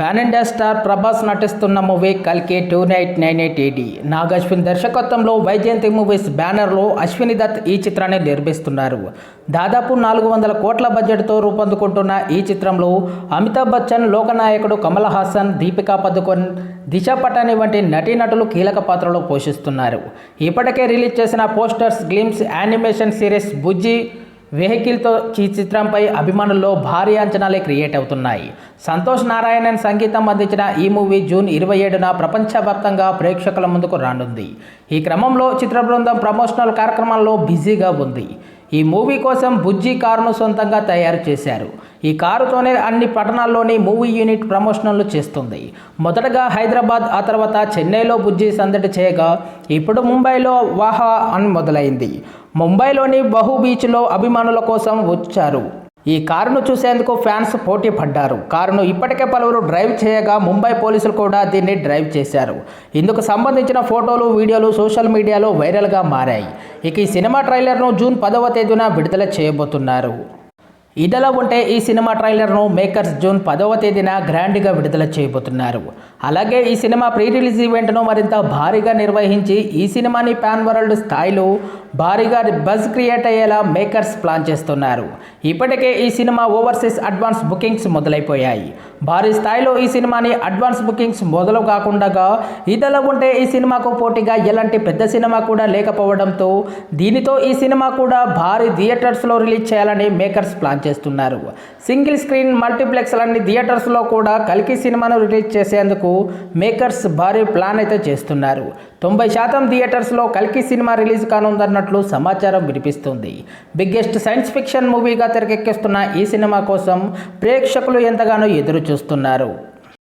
Pan India star Prabhas నటిస్తున్న movie కల్కి two eight nine eight AD Nag Ashwin దర్శకత్వంలో Vyjayanthi movies బ్యానర్లో అశ్విని దత్ ఈ చిత్రాన్ని నిర్మిస్తున్నారు. దాదాపు నాలుగు వందల కోట్ల బడ్జెట్తో రూపొందుకుంటున్న ఈ చిత్రంలో అమితాబ్ బచ్చన్ లోకనాయకుడు కమల్ హాసన్ దీపికా పదుకొన్ దిశ పటాని వంటి నటీనటులు కీలక పాత్రలో పోషిస్తున్నారు. ఇప్పటికే రిలీజ్ చేసిన posters glimpse animation series Bujji వెహికల్తో ఈ చిత్రంపై అభిమానుల్లో భారీ అంచనాలే క్రియేట్ అవుతున్నాయి. సంతోష్ నారాయణన్ సంగీతం అందించిన ఈ మూవీ జూన్ ఇరవై ఏడున ప్రపంచవ్యాప్తంగా ప్రేక్షకుల ముందుకు రానుంది. ఈ క్రమంలో చిత్ర బృందం ప్రమోషనల్ కార్యక్రమాల్లో బిజీగా ఉంది. ఈ మూవీ కోసం బుజ్జి కారును సొంతంగా తయారు చేశారు. ఈ కారుతోనే అన్ని పట్టణాల్లోని మూవీ యూనిట్ ప్రమోషన్లు చేస్తుంది. మొదటగా హైదరాబాద్ ఆ తర్వాత చెన్నైలో బుజ్జి సందడి చేయగా ఇప్పుడు ముంబైలో వాహా అని మొదలైంది. ముంబైలోని బహు బీచ్లో అభిమానుల కోసం వచ్చారు. ఈ కారును చూసేందుకు ఫ్యాన్స్ పోటీ పడ్డారు కారును ఇప్పటికే పలువురు డ్రైవ్ చేయగా ముంబై పోలీసులు కూడా దీన్ని డ్రైవ్ చేశారు. ఇందుకు సంబంధించిన ఫోటోలు వీడియోలు సోషల్ మీడియాలో వైరల్గా మారాయి. ఇక ఈ సినిమా ట్రైలర్ను జూన్ పదవ తేదీన విడుదల చేయబోతున్నారు. ఇదిలా ఉంటే ఈ సినిమా ట్రైలర్ను మేకర్స్ జూన్ పదవ తేదీన గ్రాండ్గా విడుదల చేయబోతున్నారు. అలాగే ఈ సినిమా ప్రీ రిలీజ్ ఈవెంట్ను మరింత భారీగా నిర్వహించి ఈ సినిమాని పాన్ వరల్డ్ స్థాయిలో భారీగా బజ్ క్రియేట్ అయ్యేలా మేకర్స్ ప్లాన్ చేస్తున్నారు. ఇప్పటికే ఈ సినిమా ఓవర్సీస్ అడ్వాన్స్ బుకింగ్స్ మొదలైపోయాయి. భారీ స్థాయిలో ఈ సినిమాని అడ్వాన్స్ బుకింగ్స్ మొదలు కాకుండా ఇదిలా ఉంటే ఈ సినిమాకు పోటీగా ఎలాంటి పెద్ద సినిమా కూడా లేకపోవడంతో దీనితో ఈ సినిమా కూడా భారీ థియేటర్స్లో రిలీజ్ చేయాలని మేకర్స్ ప్లాన్ చేస్తున్నారు. సింగిల్ స్క్రీన్ మల్టీప్లెక్స్ లాంటి థియేటర్స్లో కూడా కల్కి సినిమాను రిలీజ్ చేసేందుకు మేకర్స్ భారీ ప్లాన్ అయితే చేస్తున్నారు. తొంభై శాతం థియేటర్స్లో కల్కి సినిమా రిలీజ్ కానుందన్నట్లు సమాచారం వినిపిస్తుంది. బిగ్గెస్ట్ సైన్స్ ఫిక్షన్ మూవీగా తెరకెక్కిస్తున్న ఈ సినిమా కోసం ప్రేక్షకులు ఎంతగానో ఎదురు చూస్తున్నారు